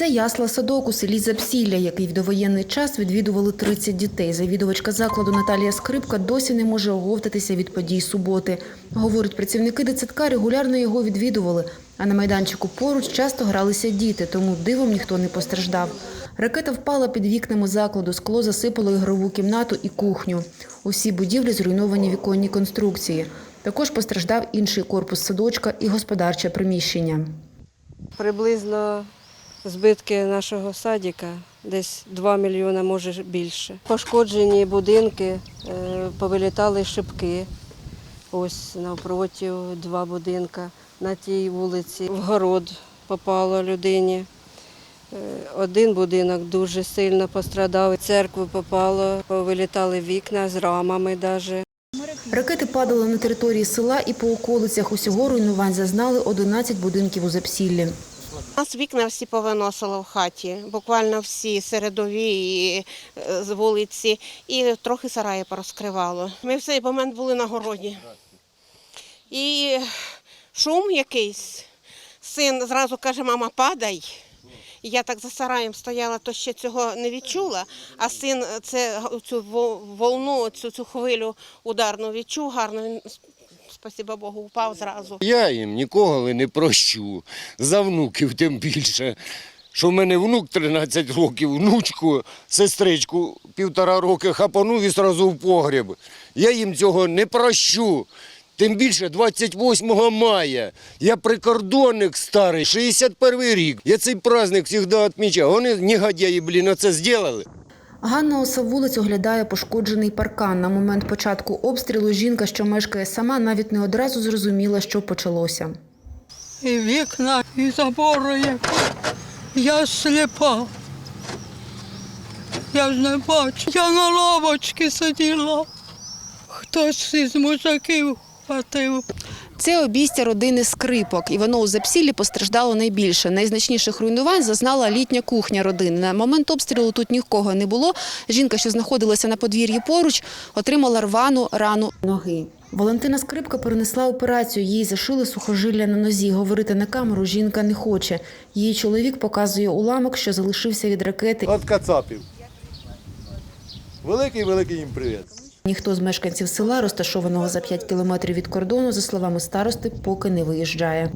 Це ясла садок у селі Запсілля, який в довоєнний час відвідували 30 дітей. Завідувачка закладу Наталія Скрипка досі не може оговтатися від подій суботи. Говорить, працівники дитсадка регулярно його відвідували, а на майданчику поруч часто гралися діти, тому дивом ніхто не постраждав. Ракета впала під вікнами закладу, скло засипало ігрову кімнату і кухню. Усі будівлі зруйновані віконні конструкції. Також постраждав інший корпус садочка і господарче приміщення. Приблизно збитки нашого садика десь 2 мільйони, може більше. Пошкоджені будинки, е, повилітали шибки. Ось навпроти два будинка. На тій вулиці в город попало людині. Е, Один будинок дуже сильно пострадав. Церкву попало, повилітали вікна з рамами навіть. Ракети падали на території села і по околицях. Усього руйнувань зазнали 11 будинків у Запсіллі. Нас вікна всі повиносило в хаті, буквально всі середові і е, з вулиці, і трохи сараї порозкривало. Ми в цей момент були на городі. І шум якийсь. Син зразу каже, мама, падай. Я так за сараєм стояла, то ще цього не відчула. А син це цю волну, цю, цю хвилю ударну відчув гарно. Він, спасіба Богу, упав зразу. Я їм ніколи не прощу. За внуків тим більше. Що в мене внук 13 років, внучку, сестричку півтора роки хапанув і одразу в погріб. Я їм цього не прощу. Тим більше 28 мая. Я прикордонник старий, 61 рік. Я цей праздник завжди відмічав. Вони негодяї, блін, оце зробили. Ганна Осавулець оглядає пошкоджений паркан. На момент початку обстрілу жінка, що мешкає сама, навіть не одразу зрозуміла, що почалося. і вікна, і забори. Я сліпа. Я ж не бачу. Я на лавочці сиділа. Хтось із мужиків хватив. Це обійстя родини скрипок, і воно у Запсіллі постраждало найбільше. Найзначніших руйнувань зазнала літня кухня родини. На момент обстрілу тут нікого не було. Жінка, що знаходилася на подвір'ї поруч, отримала рвану рану ноги. Валентина Скрипка перенесла операцію. Їй зашили сухожилля на нозі. Говорити на камеру жінка не хоче. Її чоловік показує уламок, що залишився від ракети. От кацапів. Великий великий їм привіт. Ніхто з мешканців села, розташованого за 5 кілометрів від кордону, за словами старости, поки не виїжджає.